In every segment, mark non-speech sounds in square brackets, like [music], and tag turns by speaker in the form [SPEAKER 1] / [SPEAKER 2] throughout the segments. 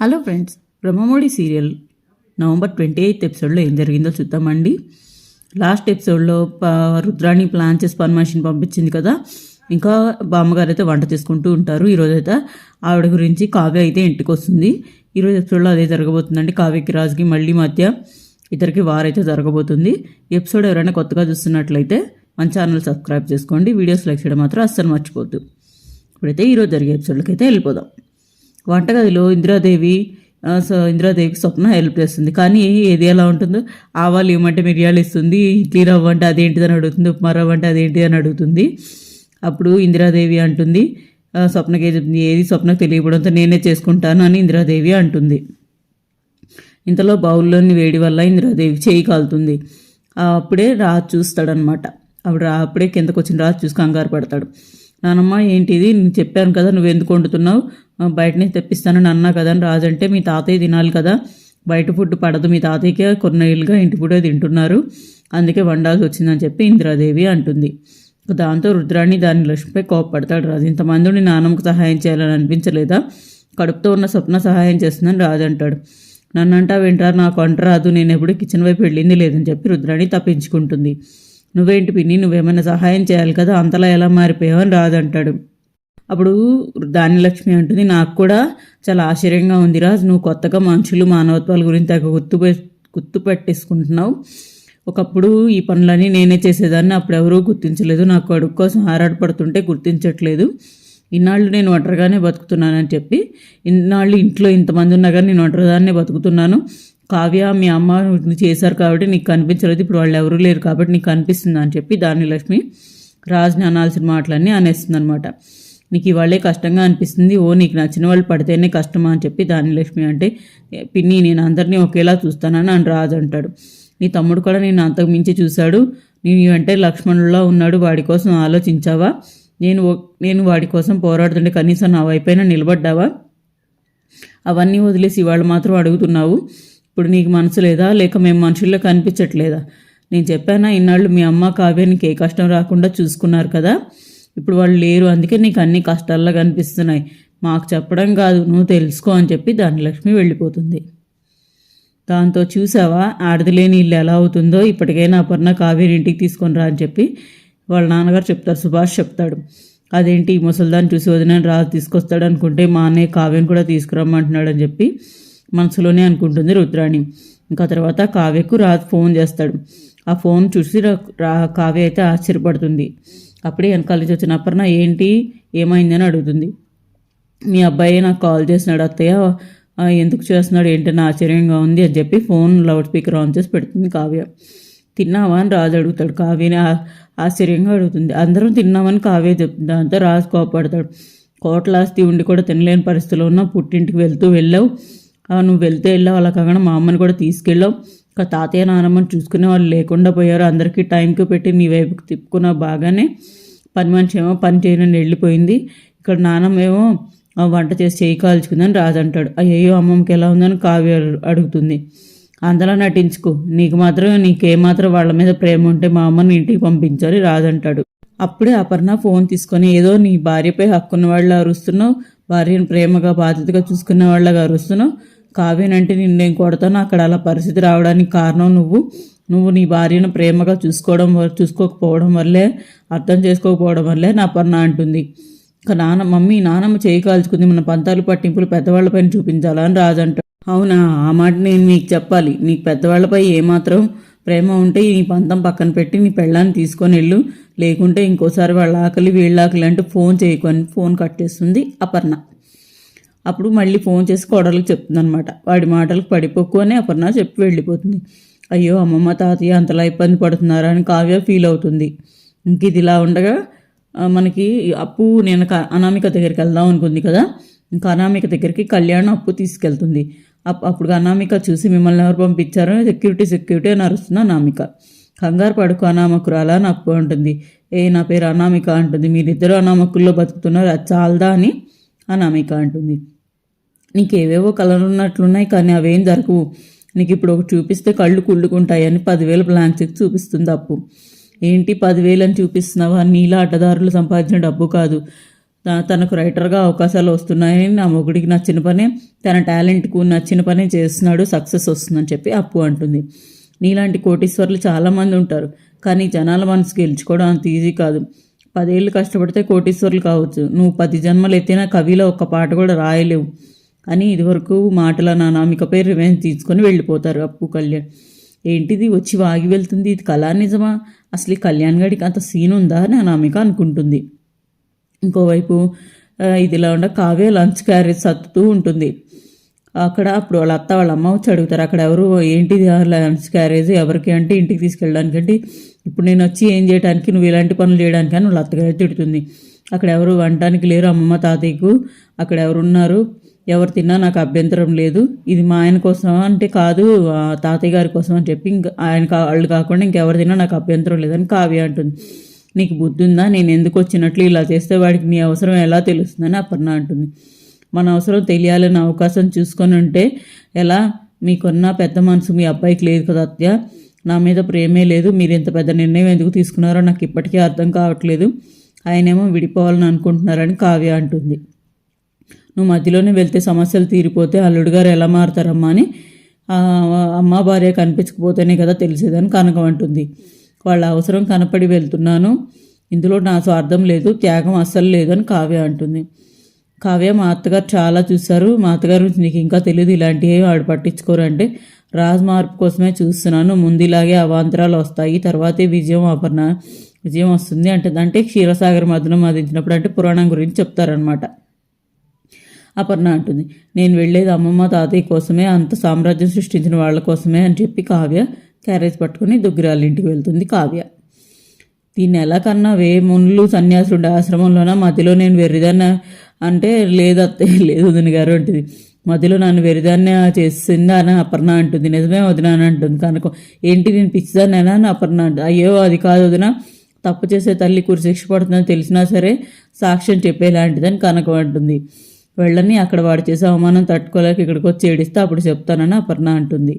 [SPEAKER 1] Hello friends Brahmamudi serial November twenty eighth ఎపిసోడ్లో ఏం జరిగిందో చూద్దామండి. లాస్ట్ ఎపిసోడ్లో రుద్రాణి ప్లాన్ చేసి పని మనిషిని పంపించింది కదా. ఇంకా బామ్మగారు అయితే వంట చేసుకుంటూ ఉంటారు. ఈరోజు అయితే ఆవిడ గురించి కావ్య అయితే ఇంటికి వస్తుంది. ఈరోజు ఎపిసోడ్లో అదే జరగబోతుందండి. కావ్యకి రాజుకి మళ్ళీ మధ్య ఇద్దరికి వారైతే జరగబోతుంది. ఎపిసోడ్ ఎవరైనా కొత్తగా చూస్తున్నట్లయితే మన ఛానల్ సబ్స్క్రైబ్ చేసుకోండి. వీడియోస్ లైక్ చేయడం మాత్రం అస్సలు మర్చిపోద్దు ఇప్పుడైతే ఈరోజు జరిగే ఎపిసోడ్లకి అయితే వెళ్ళిపోదాం. వంటగదిలో ఇందిరాదేవి సో ఇందిరాదేవికి స్వప్న హెల్ప్ చేస్తుంది. కానీ ఏది ఎలా ఉంటుందో ఆవాలు ఏమంటే మిరియాలు ఇస్తుంది ఇడ్లీ రవ్వ అంటే అదేంటిది అని అడుగుతుంది ఉప్మా రవ్వ అంటే అదేంటి అని అడుగుతుంది. అప్పుడు ఇందిరాదేవి అంటుంది స్వప్నకి ఏ చెప్తుంది ఏది స్వప్నకు తెలియకపోవడంతో నేనే చేసుకుంటాను అని ఇందిరాదేవి అంటుంది. ఇంతలో బౌల్లోని వేడి వల్ల ఇందిరాదేవి చేయి కాలుతుంది. అప్పుడే రాజు చూస్తాడనమాట. అప్పుడు రా- అప్పుడే కిందకు వచ్చిన రాజు చూసి కంగారు పడతాడు. నానమ్మ ఏంటిది? నేను చెప్పాను కదా నువ్వు ఎందుకు వండుతున్నావు? బయట నుంచి తెప్పిస్తానని అన్నా కదా అని రాజు అంటే మీ తాతయ్య తినాలి కదా. బయట ఫుడ్ పడదు. మీ తాతయ్యకే కొన్నేళ్ళుగా ఇంటి ఫుడే తింటున్నారు. అందుకే వండాల్సి వచ్చిందని చెప్పి ఇందిరాదేవి అంటుంది. దాంతో రుద్రాణి దాని లక్ష్మిపై కోపపడతాడు రాజు. ఇంతమందిని నాన్నమ్మకు సహాయం చేయాలని అనిపించలేదా? కడుపుతో ఉన్న స్వప్న సహాయం చేస్తుందని రాజు అంటాడు. నన్ను అంటా వింటారు నాకు వంట రాదు నేను ఎప్పుడు కిచెన్ వైపు వెళ్ళింది లేదని చెప్పి రుద్రాణి తప్పించుకుంటుంది. నువ్వేంటి పిన్ని? నువ్వేమైనా సహాయం చేయాలి కదా? అంతలా ఎలా మారిపోయావు? అని రాజు అంటాడు. అప్పుడు ధాన్యలక్ష్మి అంటుంది నాకు కూడా చాలా ఆశ్చర్యంగా ఉంది రాజు. నువ్వు కొత్తగా మనుషులు మానవత్వాల గురించి తెగ గుర్తు గుర్తు పెట్టేసుకుంటున్నావు. ఒకప్పుడు ఈ పనులన్నీ నేనే చేసేదాన్ని. అప్పుడు ఎవరూ గుర్తించలేదు. నా కొడుకు కోసం ఆరాటపడుతుంటే గుర్తించట్లేదు. ఇన్నాళ్ళు నేను ఒంటరిగానే బతుకుతున్నానని చెప్పి ఇన్నాళ్ళు ఇంట్లో ఇంతమంది ఉన్నా కానీ నేను ఒంటరిదాన్నే బతుకుతున్నాను. కావ్య మీ అమ్మ నువ్వు చేశారు కాబట్టి నీకు కనిపించలేదు. ఇప్పుడు వాళ్ళు ఎవరూ లేరు కాబట్టి నీకు కనిపిస్తుంది? అని చెప్పి దాని లక్ష్మి రాజుని అనాల్సిన మాటలన్నీ అనేస్తుంది అనమాట నీకు ఇవాళే కష్టంగా అనిపిస్తుంది. ఓ నీకు నచ్చిన వాళ్ళు పడితేనే కష్టమా అని చెప్పి దానిలక్ష్మి అంటే పిన్ని నేను అందరినీ ఒకేలా చూస్తానని అని రాజు అంటాడు. నీ తమ్ముడు కూడా నేను అంతకు మించి చూశాడు. నేను అంటే లక్ష్మణుల్లో ఉన్నాడు. వాడి కోసం ఆలోచించావా? నేను నేను వాడి కోసం పోరాడుతుంటే కనీసం నా వైపైనా నిలబడ్డావా? అవన్నీ వదిలేసి ఇవాళ మాత్రం అడుగుతున్నావు. ఇప్పుడు నీకు మనసు లేదా? లేక మేము మనుషుల్లో కనిపించట్లేదా? నేను చెప్పానా ఇన్నాళ్ళు మీ అమ్మ కావ్యానికి ఏ కష్టం రాకుండా చూసుకున్నారు కదా? ఇప్పుడు వాళ్ళు లేరు. అందుకే నీకు అన్ని కష్టాల్లో కనిపిస్తున్నాయి. మాకు చెప్పడం కాదు నువ్వు తెలుసుకో అని చెప్పి ధనలక్ష్మి వెళ్ళిపోతుంది. దాంతో చూసావా? ఆడది లేని ఇల్లు ఎలా అవుతుందో? ఇప్పటికైనా అపర్ణ కావేరి ఇంటికి తీసుకొని రా అని చెప్పి వాళ్ళ నాన్నగారు చెప్తారు. సుభాష్ చెప్తాడు. అదేంటి? ఈ ముసల్దాన్ని చూసి వదిన రాజు తీసుకొస్తాడు అనుకుంటే మా అన్నయ్య కావ్యం కూడా తీసుకురమ్మంటున్నాడు అని చెప్పి మనసులోనే అనుకుంటుంది రుద్రాణి. ఇంకా తర్వాత కావ్యకు రాజు ఫోన్ చేస్తాడు. ఆ ఫోన్ చూసి రా- రా కావ్య అయితే ఆశ్చర్యపడుతుంది. అప్పుడే వెనకాల నుంచి వచ్చిన అపర్ణ ఏంటి? ఏమైందని అడుగుతుంది. మీ అబ్బాయి నాకు కాల్ చేసినాడు అత్తయ్య. ఎందుకు చేస్తున్నాడు? ఏంటని ఆశ్చర్యంగా ఉంది అని చెప్పి ఫోన్ లౌడ్ స్పీకర్ ఆన్ చేసి పెడుతుంది కావ్య. తిన్నావా? అని రాజు అడుగుతాడు. కావ్యని ఆశ్చర్యంగా అడుగుతుంది. అందరం తిన్నామని కావ్య చెప్తుంది? దాంతో రాజు కోపడతాడు. కోట్ల ఆస్తి ఉండి కూడా తినలేని పరిస్థితిలో ఉన్న పుట్టింటికి వెళ్తూ వెళ్ళావు. ఆ, నువ్వు వెళ్తూ వెళ్ళావు. అలా కాకుండా మా అమ్మని కూడా తీసుకెళ్ళావు. ఇంకా తాతయ్య నానమ్మని చూసుకునే వాళ్ళు లేకుండా పోయారు. అందరికీ టైంకి పెట్టి నీ వైపుకి తిప్పుకున్న బాగానే పని మనిషి ఏమో పని చేయనని వెళ్ళిపోయింది. ఇక్కడ నానమ్మ ఏమో ఆ వంట చేసి చేయి కాల్చుకుందని రాజు అంటాడు. అయ్యో అమ్మమ్మకి ఎలా ఉందని కావ్య అడుగుతుంది. అందులో నటించుకో. నీకు మాత్రం నీకేమాత్రం వాళ్ళ మీద ప్రేమ ఉంటే మా అమ్మని ఇంటికి పంపించాలి రాజు అంటాడు. అప్పుడే అపర్ణ ఫోన్ తీసుకొని ఏదో నీ భార్యపై హక్కున్న వాళ్ళ అరుస్తున్నావు భార్యను ప్రేమగా బాధ్యతగా చూసుకున్న వాళ్ళగా అరుస్తున్నావు. కావ్యనంటే నిన్నేం నేను కొడతాను అక్కడ అలా పరిస్థితి రావడానికి కారణం నువ్వు. నువ్వు నీ భార్యను ప్రేమగా చూసుకోవడం వ- చూసుకోకపోవడం వల్లే అర్థం చేసుకోకపోవడం వల్లే నా పన్న అంటుంది. ఇంకా నాన్న మమ్మీ నానమ్మ చేయి కాల్చుకుంది. మన పంతాలు పట్టింపులు పెద్దవాళ్ళపైన చూపించాలా అని అవునా? ఆ మాట నేను మీకు చెప్పాలి. నీకు పెద్దవాళ్ళపై ఏమాత్రం ప్రేమ ఉంటే నీ పంతం పక్కన పెట్టి నీ పెళ్ళాన్ని తీసుకొని వెళ్ళు. లేకుంటే ఇంకోసారి వాళ్ళ ఆకలి వీళ్ళ ఆకలి అంటే ఫోన్ చేయకొని ఫోన్ కట్టేస్తుంది అపర్ణ. అప్పుడు మళ్ళీ ఫోన్ చేసి కోడలకు చెప్తుందనమాట వాడి మాటలకు పడిపోకు అని అపర్ణ చెప్పి వెళ్ళిపోతుంది. అయ్యో అమ్మమ్మ తాతయ్య అంతలా ఇబ్బంది పడుతున్నారా అని కావ్య ఫీల్ అవుతుంది. ఇంక ఇది ఇలా ఉండగా మనకి అప్పు నేను క- అనామిక దగ్గరికి వెళ్దాం అనుకుంది కదా? ఇంకా అనామిక దగ్గరికి కళ్యాణ్ అప్పు తీసుకెళ్తుంది. అప్- అప్పుడు అనామిక చూసి మిమ్మల్ని ఎవరు పంపించారో సెక్యూరిటీ సెక్యూరిటీ అని అరుస్తుంది అనామిక. కంగారు పడుకు అనామకురాలా అని అప్పు అంటుంది ఏ నా పేరు అనామిక అంటుంది. మీరిద్దరు అనామకుల్లో బతుకుతున్నారు అది చాలదా అని అనామిక అంటుంది. నీకు ఏవేవో కలర్ ఉన్నట్లున్నాయి కానీ అవేం దొరకవు నీకు ఇప్పుడు ఒకటి చూపిస్తే కళ్ళు కుళ్ళుకుంటాయని పదివేల బ్లాంక్ చెక్ చూపిస్తుంది అప్పు. ఏంటి పదివేలు అని చూపిస్తున్నావా? నీలా అడ్డదారులు సంపాదించిన డబ్బు కాదు. తనకు రైటర్గా అవకాశాలు వస్తున్నాయని నా మొగుడికి నచ్చిన పనే తన టాలెంట్కు నచ్చిన పనే చేస్తున్నాడు సక్సెస్ వస్తుందని చెప్పి అప్పు అంటుంది. నీలాంటి కోటీశ్వర్లు చాలామంది ఉంటారు కానీ జనాల మనసు గెలుచుకోవడం అంత ఈజీ కాదు. పదేళ్ళు కష్టపడితే కోటీశ్వరులు కావచ్చు. నువ్వు పది జన్మలు ఎత్తినా కవిలో ఒక్క పాట కూడా రాయలేవు. అని ఇదివరకు మాటల నా పేరు రివెంజ్ తీసుకొని వెళ్ళిపోతారు అప్పు కళ్యాణ్. ఏంటిది? వచ్చి వాగి వెళ్తుంది. ఇది కళా నిజమా? అసలు ఈ కళ్యాణ్ గడికి అంత సీన్ ఉందా? అని అనామిక అనుకుంటుంది. ఇంకోవైపు ఇదిలా ఉండ కావ్య లంచ్ క్యారేజ్ సత్తుతూ ఉంటుంది. అక్కడ అప్పుడు వాళ్ళ అత్త వాళ్ళ అమ్మ వచ్చి అడుగుతారు అక్కడ ఎవరు? ఏంటిది ఆ లంచ్ క్యారేజ్? ఎవరికి? అంటే ఇంటికి తీసుకెళ్ళడానికి అంటే ఇప్పుడు నేను వచ్చి ఏం చేయడానికి నువ్వు ఇలాంటి పనులు చేయడానికి అని వాళ్ళ అత్తగారు తిడుతుంది. అక్కడ ఎవరు వంటానికి లేరు అమ్మమ్మ తాతయ్యకు. అక్కడ ఎవరున్నారు ఎవరు తిన్నా నాకు అభ్యంతరం లేదు. ఇది మా ఆయన కోసం అంటే కాదు తాతయ్య గారి కోసం అని చెప్పి ఇంకా ఆయన వాళ్ళు కాకుండా ఇంకెవరు తిన్నా నాకు అభ్యంతరం లేదని కావ్య అంటుంది. నీకు బుద్ధి ఉందా? నేను ఎందుకు వచ్చినట్లు ఇలా చేస్తే వాడికి నీ అవసరం ఎలా తెలుస్తుందని అపర్ణ అంటుంది. మన అవసరం తెలియాలనే అవకాశం చూసుకొని ఉంటే ఎలా? మీకున్న పెద్ద మనసు మీ అబ్బాయికి లేదు కదా అత్య నా మీద ప్రేమే లేదు మీరు ఇంత పెద్ద నిర్ణయం ఎందుకు తీసుకున్నారో నాకు ఇప్పటికీ అర్థం కావట్లేదు. ఆయనేమో విడిపోవాలని అనుకుంటున్నారని కావ్య అంటుంది. నువ్వు మధ్యలోనే వెళ్తే సమస్యలు తీరిపోతే అల్లుడు గారు ఎలా మారుతారమ్మా అని అమ్మ భార్య కనిపించకపోతేనే కదా తెలిసేదని కనకం అంటుంది. వాళ్ళ అవసరం కనపడి వెళ్తున్నాను. ఇందులో నా స్వార్థం లేదు త్యాగం అస్సలు లేదని కావ్య అంటుంది. కావ్య మా అత్తగారు చాలా చూశారు. మా అత్తగారు గురించి నీకు ఇంకా తెలియదు ఇలాంటివి వాడు పట్టించుకోరు అంటే మార్పు కోసమే చూస్తున్నాను. ముందు ఇలాగే అవాంతరాలు వస్తాయి తర్వాతే విజయం అపర్ణ విజయం వస్తుంది అంటే అంటే క్షీరసాగర్ మధునం మదించినప్పుడు అంటే పురాణం గురించి చెప్తారనమాట అపర్ణ అంటుంది నేను వెళ్ళేది అమ్మమ్మ తాతయ్య కోసమే అంత సామ్రాజ్యం సృష్టించిన వాళ్ళ కోసమే అని చెప్పి కావ్య క్యారేజ్ పట్టుకుని దుగ్గిరాలింటికి ఇంటికి వెళ్తుంది కావ్య. దీన్ని ఎలా కన్నా వే మునులు సన్యాసుడు ఆశ్రమంలోన? మధ్యలో నేను వెర్రిదాన్న అంటే లేదు అత్తయ్య [laughs] లేదు వదిన గారు అంటుంది. మధ్యలో నన్ను వెరిదాన్న చేసిందా అని అపర్ణ అంటుంది. నిజమే వదిన అని అంటుంది. కనుక ఏంటి నేను పిచ్చిదాన్నైనా అని అపర్ణ అంటుంది. అయ్యో అది కాదు వదిన. తప్పు చేసే తల్లి కురి శిక్ష పడుతుందని తెలిసినా సరే సాక్ష్యం చెప్పేలాంటిదని కనక అంటుంది. వెళ్ళని అక్కడ వాడు చేసే అవమానం తట్టుకోలేక ఇక్కడికి వచ్చి ఏడిస్తే అప్పుడు చెప్తానని అపర్ణ అంటుంది.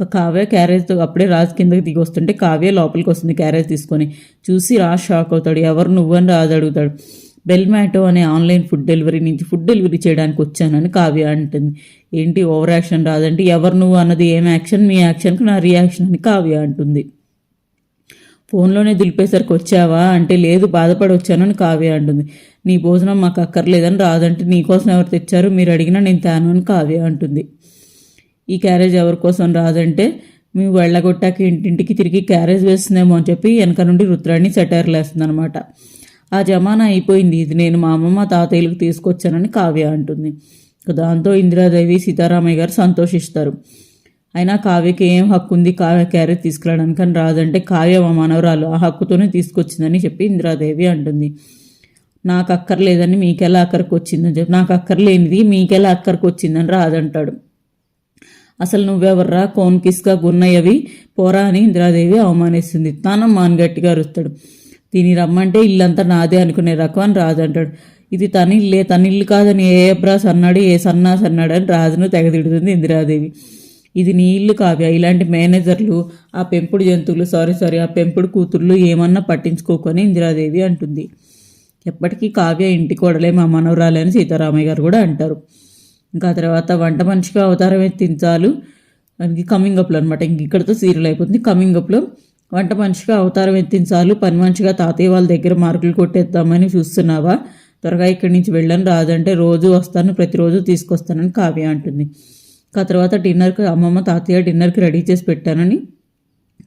[SPEAKER 1] ఇంకా కావ్య క్యారేజ్ అప్పుడే రాజు కిందకి దిగి వస్తుంటే కావ్య లోపలికి వస్తుంది క్యారేజ్ తీసుకొని. చూసి రాజ్ షాక్ అవుతాడు. ఎవరు నువ్వని రాజు అడుగుతాడు. బెల్మాటో అనే ఆన్లైన్ ఫుడ్ డెలివరీ నుంచి ఫుడ్ డెలివరీ చేయడానికి వచ్చానని కావ్య అంటుంది. ఏంటి ఓవర్ యాక్షన్ రాదంటే ఎవరు నువ్వు అన్నది ఏం యాక్షన్? మీ యాక్షన్కి నా రియాక్షన్ అని కావ్య అంటుంది. ఫోన్లోనే దులిపేసరికి వచ్చావా? అంటే లేదు బాధపడి వచ్చానని కావ్య అంటుంది. నీ భోజనం మాకు అక్కర్లేదని రాదంటే నీకోసం ఎవరు తెచ్చారు? మీరు అడిగినా నేను తేను అని కావ్య అంటుంది. ఈ క్యారేజ్ ఎవరి కోసం రాదంటే మేము వెళ్ళగొట్టాక ఇంటింటికి తిరిగి క్యారేజ్ వేస్తుందేమో అని చెప్పి వెనక నుండి రుద్రాన్ని సెటైర్లు వేస్తుందనమాట ఆ జమానా అయిపోయింది. ఇది నేను మా అమ్మమ్మ తాతయ్యలకు తీసుకొచ్చానని కావ్య అంటుంది. దాంతో ఇందిరాదేవి సీతారామయ్య గారు సంతోషిస్తారు. అయినా కావ్యకి ఏం హక్కు ఉంది? కావ్య క్యారేజ్ తీసుకురావడానికి అని రాదంటే కావ్య మా మనవరాలు ఆ హక్కుతోనే తీసుకొచ్చిందని చెప్పి ఇందిరాదేవి అంటుంది. నాకు అక్కర్లేదని మీకెలా అక్కడికి వచ్చిందని చెప్పి నాకు అక్కర్లేనిది మీకెలా అక్కడికి వచ్చిందని రాదంటాడు. అసలు నువ్వెవర్రా? కోన్ కిస్గా గున్నయ్యవి. పోరా అని ఇందిరాదేవి అవమానిస్తుంది. తానం మాన్ గట్టిగా అరుస్తాడు. దీని రమ్మంటే ఇల్లంతా నాదే అనుకునే రకం అని రాజు అంటాడు ఇది తనిల్లే తనిల్లు కాదని ఏ అబ్రాస్ అన్నాడు ఏ సన్నాస్ అన్నాడు అని రాజును తెగదిడుతుంది ఇందిరాదేవి. ఇది నీ ఇల్లు కావ్య. ఇలాంటి మేనేజర్లు ఆ పెంపుడు జంతువులు సారీ సారీ ఆ పెంపుడు కూతుర్లు ఏమన్నా పట్టించుకోకొని ఇందిరాదేవి అంటుంది. ఎప్పటికీ కావ్య ఇంటి కోడలే మా మనవరాలే అని సీతారామయ్య గారు కూడా అంటారు. ఇంకా తర్వాత వంట మనిషిగా అవతారం ఎత్తించాలు మనకి కమింగ్ అప్లో అనమాట ఇంక ఇక్కడతో సీరియల్ అయిపోతుంది. కమింగ్ అప్లో వంట మనిషిగా అవతారం ఎత్తించాలు పని మనిషిగా తాతయ్య వాళ్ళ దగ్గర మార్కులు కొట్టేద్దామని చూస్తున్నావా? త్వరగా ఇక్కడి నుంచి వెళ్ళని రాదంటే రోజు వస్తాను ప్రతిరోజు తీసుకొస్తానని కావ్య అంటుంది. ఇంకా తర్వాత డిన్నర్కి అమ్మమ్మ తాతయ్య డిన్నర్కి రెడీ చేసి పెట్టానని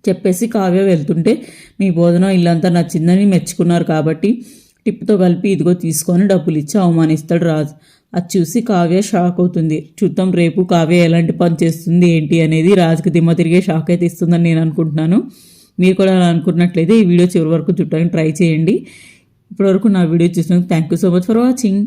[SPEAKER 1] చెప్పేసి కావ్య వెళ్తుంటే మీ భోజనం ఇల్లంతా నచ్చిందని మెచ్చుకున్నారు కాబట్టి టిప్తో కలిపి ఇదిగో తీసుకొని డబ్బులు ఇచ్చి అవమానిస్తాడు రాజు. అది చూసి కావ్య షాక్ అవుతుంది. చూద్దాం రేపు కావ్య ఎలాంటి పని చేస్తుంది ఏంటి అనేది రాజుకి దిమ్మ తిరిగే షాక్ అయితే ఇస్తుందని నేను అనుకుంటున్నాను. మీరు కూడా అలా అనుకున్నట్లయితే ఈ వీడియో చివరి వరకు చుట్టానికి ట్రై చేయండి. ఇప్పటివరకు నా వీడియో చూసినందుకు thank you so much for watching.